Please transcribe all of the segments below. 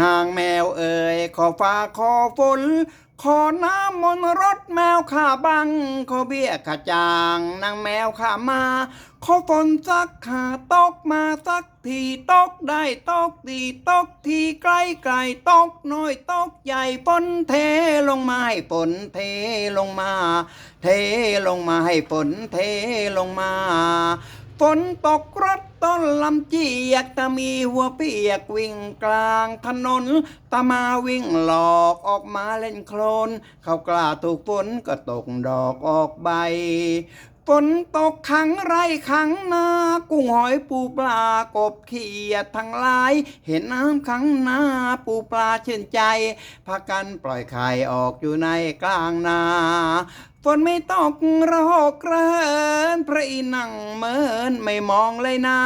นางแมวเอ่ยขอฟ้าขอฝน ขอน้ำมนรถแมวข้าบัง ขอเบี้ยข้าจาง นางแมวข้ามา ขอฝนสักขาตกมาสักทีตกได้ตกดีตกทีไกลไกลตกน้อยตกใหญ่ฝนเทลงมาให้ฝนเทลงมา เทลงมาให้ฝนเทลงมา ฝนตกรถต้นลำเจียกตามีหัวเปียกวิ่งกลางถนนตามาวิ่งหลอกออกมาเล่นโคลนเขากล้าถูกฝนก็ตกดอกออกใบฝนตกขังไรขังนา กุ้งหอยปูปลากบเขียดทั้งหลาย เห็นน้ำขังนาปูปลาเชื่นใจพากันปล่อยไข่ออกอยู่ในกลางนา ฝนไม่ตกระหกระเหิ นพระอินังเหมินไม่มองเลยนะ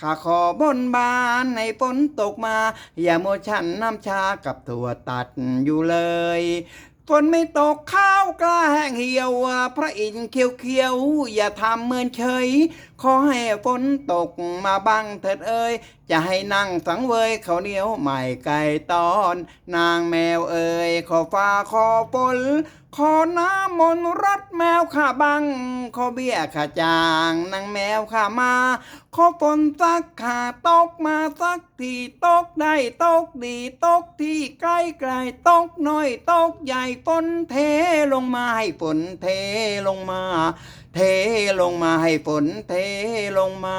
ข้าขอบนบานให้ฝนตกมา อย่าโมวฉันน้ำชากับถั่วตัดอยู่เลยฝนไม่ตกข้าวกล้าแห้งเหี่ยว พระอินทร์เขียวเขียวๆอย่าทำเหมือนเฉย ขอให้ฝนตกมาบังเถิดเอ้ย จะให้นั่งสังเวยข้าเหนียวใหม่ไก่ตอน นางแมวเอ่ยขอฟ้าขอฝนขอน้ำมนตรถแมวข้าบัง ขอเบี้ยข้าจางนางแมวข้ามา ขอฝนสักข้าตกมาสักทีตกได้ตกดีตกที่ใกล้ไกลตกน้อยตกใหญ่ฝนเทลงมาให้ฝนเทลงมา เทลงมาให้ฝนเทลงมา